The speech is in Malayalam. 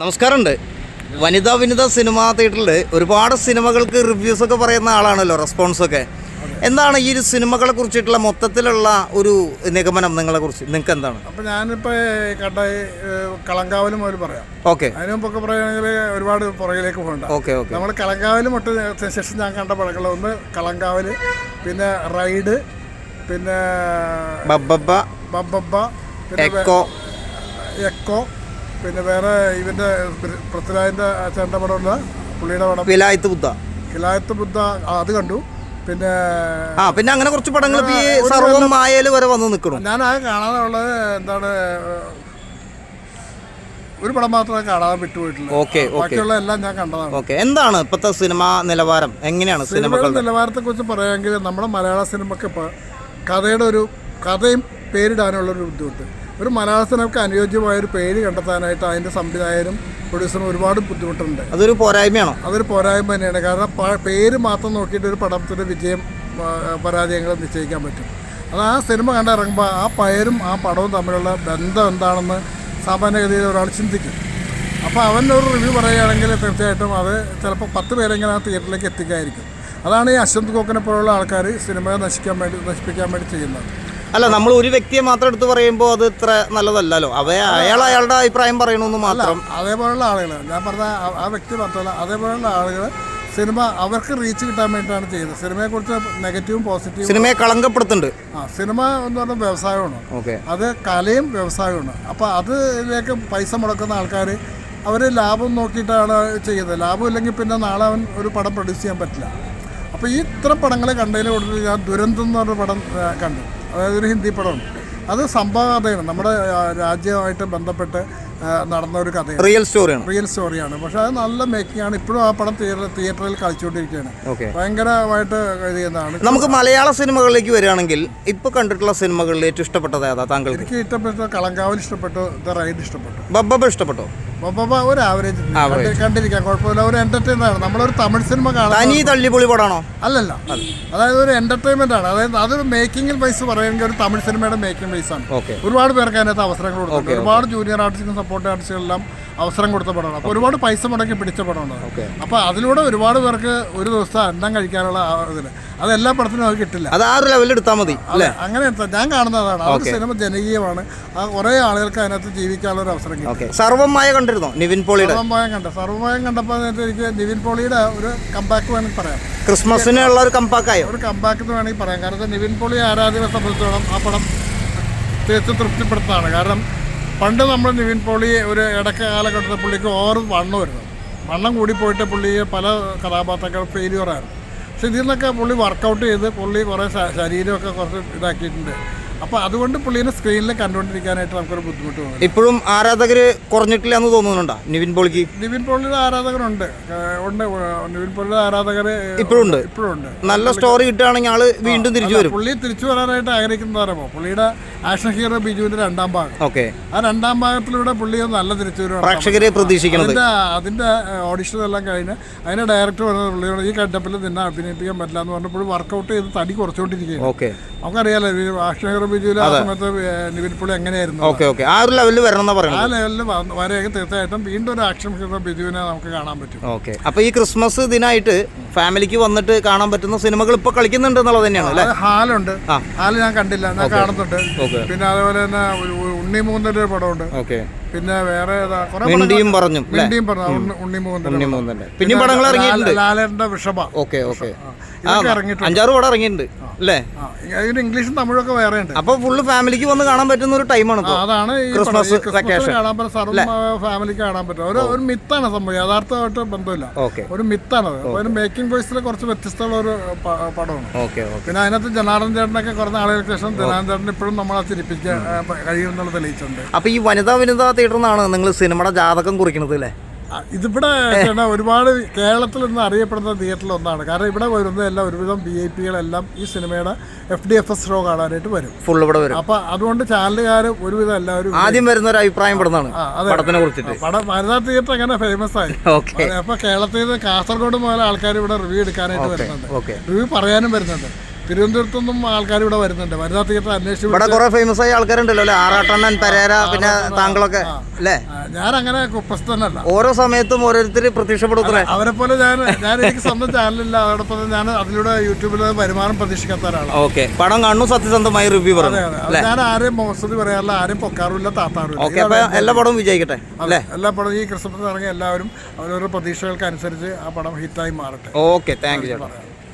നമസ്കാരമുണ്ട്. വനിതാ വിനിത സിനിമാ തിയേറ്ററിൽ ഒരുപാട് സിനിമകൾക്ക് റിവ്യൂസ് ഒക്കെ പറയുന്ന ആളാണല്ലോ റെസ്പോൺസ് ഒക്കെ. എന്താണ് ഈ ഒരു സിനിമകളെ കുറിച്ചിട്ടുള്ള മൊത്തത്തിലുള്ള ഒരു നിഗമനം നിങ്ങളെ കുറിച്ച്? നിങ്ങൾക്ക് എന്താണ്? അപ്പോൾ ഞാനിപ്പോൾ കണ്ട കളങ്കാവലും മുതൽ പറയാം. ഓക്കെ. അതിന് മുമ്പൊക്കെ പറയുകയാണെങ്കിൽ ഒരുപാട് പുറകിലേക്ക് പോകണ്ട. Okay okay. നമ്മൾ കളങ്കാവലും മുട്ട ശേഷം ഞാൻ കണ്ട പടങ്ങൾ ഒന്ന് കളങ്കാവൽ പിന്നെ റൈഡ് പിന്നെ ബബ്ബബ്ബ ബബ്ബബ്ബ പിന്നെ എക്കോ. എക്കോ. പിന്നെ വേറെ ഇവന്റെ പൃഥ്വിരാജിന്റെ ചേട്ടന്റെ പടമുള്ള പുള്ളിയുടെ പടം. വിലായത്ത് ബുദ്ധ. വിലായത്ത് ബുദ്ധ അത് കണ്ടു. പിന്നെ ആ പിന്നെ അങ്ങനെ കുറച്ച് പടങ്ങൾ ഈ സർവം മായയിൽ വരെ വന്ന് നിൽക്കണം ഞാൻ ആ കാണാനുള്ളത് എന്താണ് ഒരു പടം മാത്രമേ കാണാൻ ഓക്കെ ഓക്കെ. ബാക്കിയുള്ള എല്ലാം ഞാൻ കണ്ടതാണ്. ഓക്കെ എന്താണ് ഇപ്പോഴത്തെ സിനിമ നിലവാരം? എങ്ങനെയാണ് സിനിമകളുടെ നിലവാരത്തെ കുറിച്ച് പറയുമെങ്കിൽ നമ്മുടെ മലയാള സിനിമയ്ക്ക് ഇപ്പോൾ കഥയുടെ ഒരു കഥയും പേരിടാനുള്ള ഒരു ബുദ്ധിമുട്ട്. ഒരു മലയാള സിനിമയ്ക്ക് അനുയോജ്യമായ ഒരു പേര് കണ്ടെത്താനായിട്ട് അതിന്റെ സംവിധായകരും പ്രൊഡ്യൂസറും ഒരുപാട് ബുദ്ധിമുട്ടുണ്ട്. അതൊരു പോരായ്മയാണോ? അതൊരു പോരായ്മ തന്നെയാണ്. കാരണം പേര് മാത്രം നോക്കിയിട്ട് ഒരു പടത്തിന്റെ വിജയം പരാജയങ്ങൾ നിശ്ചയിക്കാൻ പറ്റും. അത് ആ സിനിമ കണ്ടിറങ്ങുമ്പോൾ ആ പേരും ആ പടവും തമ്മിലുള്ള ബന്ധം എന്താണെന്ന് സാമാന്യഗതിയിൽ ഒരാൾ ചിന്തിക്കും. അപ്പോൾ അവൻ ഒരു റിവ്യൂ പറയുകയാണെങ്കിൽ തീർച്ചയായിട്ടും അത് ചിലപ്പോൾ പത്ത് പേരെങ്കിലും ആ തിയേറ്ററിലേക്ക് എത്തിക്കായിരിക്കും. അതാണ് ഈ അശ്വന്ത് കോക്കിനെ പോലുള്ള ആൾക്കാർ സിനിമയെ നശിക്കാൻ വേണ്ടി നശിപ്പിക്കാൻ വേണ്ടി ചെയ്യുന്നത്. അല്ല നമ്മൾ ഒരു വ്യക്തിയെ മാത്രം എടുത്ത് പറയുമ്പോൾ അത് ഇത്ര നല്ലതല്ലല്ലോ. അവ അയാൾ അയാളുടെ അഭിപ്രായം പറയണമെന്ന് മാത്രം. അതേപോലുള്ള ആളുകൾ ഞാൻ പറഞ്ഞ ആ- വ്യക്തി മാത്രമല്ല അതേപോലുള്ള ആളുകൾ സിനിമ അവർക്ക് റീച്ച് കിട്ടാൻ വേണ്ടിയിട്ടാണ് ചെയ്യുന്നത്. സിനിമയെ കുറിച്ച് നെഗറ്റീവും പോസിറ്റീവും സിനിമയെ കളങ്കപ്പെടുത്തുന്നുണ്ട്. ആ സിനിമ എന്ന് പറഞ്ഞ വ്യവസായമാണ്. ഓക്കെ. അത് കലയും വ്യവസായമാണ് അപ്പോൾ അതിലേക്ക് പൈസ മുടക്കുന്ന ആൾക്കാർ അവർ ലാഭം നോക്കിയിട്ടാണ് ചെയ്യുന്നത്. ലാഭം ഇല്ലെങ്കിൽ പിന്നെ നാളെ അവൻ ഒരു പടം പ്രൊഡ്യൂസ് ചെയ്യാൻ പറ്റില്ല. അപ്പോൾ ഈ ഇത്ര പടങ്ങൾ കണ്ടതിൽ കൂടുതൽ ഞാൻ ദുരന്തം എന്ന് പറഞ്ഞ പടം കണ്ടു. അതായത് ഒരു ഹിന്ദി പടമാണ് അത് സംഭവകഥയാണ്. നമ്മുടെ രാജ്യമായിട്ട് ബന്ധപ്പെട്ട് നടന്ന ഒരു കഥയാണ്. റിയൽ സ്റ്റോറിയാണ് റിയൽ സ്റ്റോറിയാണ് പക്ഷെ അത് നല്ല മേക്കിംഗ് ആണ്. ഇപ്പോഴും ആ പടം തിയേറ്ററിൽ കളിച്ചുകൊണ്ടിരിക്കുകയാണ്. ഭയങ്കരമായിട്ട് കഴിയുന്നതാണ് നമുക്ക് മലയാള സിനിമകളിലേക്ക് വരികയാണെങ്കിൽ ഇപ്പൊ കണ്ടിട്ടുള്ള സിനിമകളിൽ ഏറ്റവും ഇഷ്ടപ്പെട്ടത് ഏതാ? താങ്കൾക്ക്? എനിക്ക് ഇഷ്ടപ്പെട്ട കളങ്കാവൽ ഇഷ്ടപ്പെട്ടു ദ റൈഡ് ഇഷ്ടപ്പെട്ടു. ബബ്ബബ് ഇഷ്ടപ്പെട്ടോ? ഒരു ആവറേജ് കണ്ടിരിക്കാം കുഴപ്പമില്ല. ഒരു എന്റർടൈൻമെന്റ് ആണ്. നമ്മളൊരു തമിഴ് സിനിമ കാണാൻ തള്ളിപൊളി പടാണോ അല്ലല്ല. അതായത് ഒരു എന്റർടൈൻമെന്റ് ആണ്. അതായത് അതൊരു മേക്കിംഗിൽ പൈസ പറയുമെങ്കിൽ ഒരു തമിഴ് സിനിമയുടെ മേക്കിംഗ് പൈസ ആണ്. ഒരുപാട് പേർക്ക് അതിനകത്ത് അവസരങ്ങൾ കൊടുക്കും ഒരുപാട് ജൂനിയർ ആർട്ടിസ്റ്റും സപ്പോർട്ട് ആർട്ടിസ്റ്റുകളെല്ലാം അവസരം കൊടുത്ത പടമാണ്. അപ്പോൾ ഒരുപാട് പൈസ മുടക്കി പിടിച്ച പടമാണ്. അപ്പോൾ അതിലൂടെ ഒരുപാട് പേർക്ക് ഒരു ദിവസം അന്നം കഴിക്കാനുള്ള ഇതിന് അത് എല്ലാ പടത്തിനും അത് കിട്ടില്ല. അത് ആ ഒരു ലെവലിൽ എടുത്താൽ മതി അല്ലേ? അങ്ങനെ ഞാൻ കാണുന്നതാണ് ആ ഒരു സിനിമ ജനകീയമാണ്. ആ കുറേ ആളുകൾക്ക് അതിനകത്ത് ജീവിക്കാനുള്ള ഒരു അവസരം കിട്ടും. സർവമായ കണ്ടിരുന്നു നിവിൻ പോളിയുടെ? സർവമായം കണ്ട. സർവമായം കണ്ടപ്പോൾ എനിക്ക് നിവിൻ പോളിയുടെ ഒരു കമ്പാക്ക് വേണമെങ്കിൽ പറയാം. ക്രിസ്മസിനുള്ള ഒരു കമ്പാക്കായോ ഒരു കമ്പാക്ക് എന്ന് വേണമെങ്കിൽ പറയാം. കാരണം നിവിൻ പോളി ആരാധകരെ സംബന്ധിച്ചോളം ആ പടം തീർത്തും തൃപ്തിപ്പെടുത്താണ് കാരണം പണ്ട് നമ്മൾ നിവിൻ പോളി ഒരു ഇടക്ക കാലഘട്ടത്തിൽ പുള്ളിക്ക് ഓവർ വണ്ണം വരുന്നത് വണ്ണം കൂടി പോയിട്ട് പുള്ളി പല കഥാപാത്രങ്ങൾ ഫെയിലിയറായിരുന്നു പക്ഷെ ഇതിൽ നിന്നൊക്കെ പുള്ളി വർക്കൗട്ട് ചെയ്ത് പുള്ളി കുറേ ശരീരമൊക്കെ കുറച്ച് ഇതാക്കിയിട്ടുണ്ട്. അപ്പോൾ അതുകൊണ്ട് പുള്ളീനെ സ്ക്രീനിൽ കണ്ടുകൊണ്ടിരിക്കാനായിട്ട് നമുക്കൊരു ബുദ്ധിമുട്ട് തോന്നുന്നു ഇപ്പോഴും ആരാധകർ കുറഞ്ഞിട്ടില്ല എന്ന് തോന്നുന്നുണ്ടോ? നിവിൻ പോളിക്ക്? നിവിൻ പോളിയുടെ ആരാധകരുണ്ട്. ഉണ്ട്. നിവിൻ പോളിയുടെ ആരാധകർ ഇപ്പോഴും ഉണ്ട്. ഇപ്പോഴും ഉണ്ട്. നല്ല സ്റ്റോറി കിട്ടുകയാണെങ്കിൽ ആൾ വീണ്ടും തിരിച്ചു വരും. പുള്ളി തിരിച്ചു വരാനായിട്ട് ആഗ്രഹിക്കുന്ന പറയുമ്പോൾ പുള്ളിയുടെ ആക്ഷൻ ഹീറോ ബിജുവിന്റെ രണ്ടാം ഭാഗം. ഓക്കെ. ആ രണ്ടാം ഭാഗത്തിലൂടെ പുള്ളി നല്ല തിരിച്ചു വരും പ്രേക്ഷകരെ പ്രതീക്ഷിക്കുന്നത് അതിന്റെ അതിന്റെ ഓഡിഷൻ എല്ലാം കഴിഞ്ഞ് അതിന്റെ ഡയറക്ടർ പറഞ്ഞത് പുള്ളിയോട് ഈ കട്ടപ്പിൽ നിന്നെ അഭിനയിപ്പിക്കാൻ പറ്റില്ല എന്ന് പറഞ്ഞപ്പോൾ വർക്ക്ഔട്ട് ചെയ്ത് തടി കുറച്ചുകൊണ്ടിരിക്കുകയാണ്. ഓക്കെ. നമുക്കറിയാലോ ഈ ആക്ഷൻ ഹീറോ ബിജുവിൽ ആ സമയത്ത് ഏഹ് നിവിൻ പുള്ളി എങ്ങനെയായിരുന്നു? Okay okay. ആ ഒരു ലെവലിൽ വരണം എന്നാ ആ പറയണത് ലെവലിൽ വരെയൊക്കെ തീർച്ചയായിട്ടും വീണ്ടും ഒരു ആക്ഷൻ ഹീറോ ബിജുവിനെ നമുക്ക് കാണാൻ പറ്റും. ഓക്കെ. അപ്പൊ ഈ ക്രിസ്മസ് ദിനായിട്ട് ഫാമിലിക്ക് വന്നിട്ട് കാണാൻ പറ്റുന്ന സിനിമകൾ ഇപ്പൊ കളിക്കുന്നുണ്ട് എന്നുള്ളത് തന്നെയാണ് അല്ലേ? ഹാലുണ്ട്. ഹാൽ ഞാൻ കണ്ടില്ല ഞാൻ കാണുന്നുണ്ട്. പിന്നെ അതേപോലെ തന്നെ ഉണ്ണി മൂന്നിന്റെ ഒരു പടമുണ്ട്. ഓക്കെ. പിന്നെ വേറെ മിണ്ടിയും പറഞ്ഞു മിണ്ടിയും പറഞ്ഞു. പിന്നെ പടങ്ങൾ ഇറങ്ങിയിട്ടുണ്ട്. ലാലേട്ടന്റെ വിഷഭ ഓക്കെ ഓക്കെ. അഞ്ചാറ് പടം ഇറങ്ങിയിട്ടുണ്ട് അല്ലേ? അതിന് ഇംഗ്ലീഷും തമിഴൊക്കെ വേറെ ഉണ്ട്. അപ്പൊ ഫുള്ള് ഫാമിലിക്ക് വന്ന് കാണാൻ പറ്റുന്ന ഒരു ടൈമാണ് അതാണ് ക്രിസ്മസ്. വെക്കേഷൻ. കാണാൻ പറ്റും സർവ ഫാമിലിക്ക് കാണാൻ പറ്റും. ഒരു ഒരു മിത്താണ് സംഭവം. യഥാർത്ഥമായിട്ട് ബന്ധമില്ല. ഓക്കെ. ഒരു മിത്താണ് ഒരു മേക്കിംഗ് വോയിസിൽ കുറച്ച് വ്യത്യസ്തമുള്ള ഒരു പടമാണ്. പിന്നെ അതിനകത്ത് ജനാർദ്ദൻ ചേട്ടനൊക്കെ കുറേ നാളുകൾക്ക് ശേഷം ജനാർദ്ദൻ ചേട്ടൻ ഇപ്പോഴും നമ്മളെ ചിരിപ്പിക്കാൻ കഴിയുമെന്നുള്ളത് തെളിയിച്ചിട്ടുണ്ട്. അപ്പൊ ഈ വനിതാ വനിതാ തിയേറ്ററിൽ നിന്നാണ് നിങ്ങൾ സിനിമയുടെ ജാതകം കുറിക്കുന്നത് അല്ലേ? ഇതിവിടെ ചേട്ടാ ഒരുപാട് കേരളത്തിൽ നിന്ന് അറിയപ്പെടുന്ന തിയേറ്ററിൽ ഒന്നാണ്. കാരണം ഇവിടെ വരുന്നതെല്ലാം ഒരുവിധം വി ഐ പികളെല്ലാം ഈ സിനിമയുടെ F D F S show കാണാനായിട്ട് വരും. ഫുൾ ഇവിടെ വരും. അപ്പൊ അതുകൊണ്ട് ചാനലുകാർ ഒരുവിധം എല്ലാവരും ആദ്യം വരുന്ന ഒരു അഭിപ്രായം പെടുന്നതാണ് പടത്തിനെ കുറിച്ചിട്ട്. പടം വനിതാ തിയേറ്റർ അങ്ങനെ ഫേമസ് ആയി? അപ്പൊ കേരളത്തിൽ നിന്ന് കാസർഗോഡ് മുതൽ ആൾക്കാർ ഇവിടെ റിവ്യൂ എടുക്കാനായിട്ട് വരുന്നുണ്ട്. റിവ്യൂ പറയാനും വരുന്നുണ്ട്. തിരുവനന്തപുരത്തു നിന്നും ആൾക്കാർ ഇവിടെ വരുന്നുണ്ട്. വരുന്ന തീയേറ്റർ അന്വേഷിച്ചു ഇവിടെ കുറെ ഫേമസ് ആയ ആൾക്കാരുണ്ടല്ലോ അല്ലെ? ആറാട്ടണ്ണൻ പരേര പിന്നെ താങ്കളൊക്കെ അല്ലേ? ഞാൻ അങ്ങനെ കുപ്പസ്ഥനല്ല ഓരോ സമയത്തും ഓരോരുത്തർ പ്രത്യക്ഷപ്പെടുത്തേ അവരെ പോലെ ഞാൻ ഞാൻ എനിക്ക് സ്വന്തം ചാനലില്ല അതോടൊപ്പം ഞാൻ അതിലൂടെ യൂട്യൂബിൽ വരുമാനം പ്രതീക്ഷിക്കാത്ത ഒരാളാണ്. ഓക്കെ. പടം കാണുന്നു സത്യസന്ധമായി റിവ്യൂ പറഞ്ഞു. ഞാൻ ആരെയും മോശം പറയാറില്ല. ആരും പൊക്കാറുമില്ല താത്താറുമില്ല എല്ലാ പടവും വിജയിക്കട്ടെ? അല്ലേ? എല്ലാ പടവും ഈ ക്രിസ്മസ് ഇറങ്ങിയ എല്ലാവരും അവരവരുടെ പ്രതീക്ഷകൾക്ക് അനുസരിച്ച് ആ പടം ഹിറ്റായി മാറട്ടെ. Okay thank you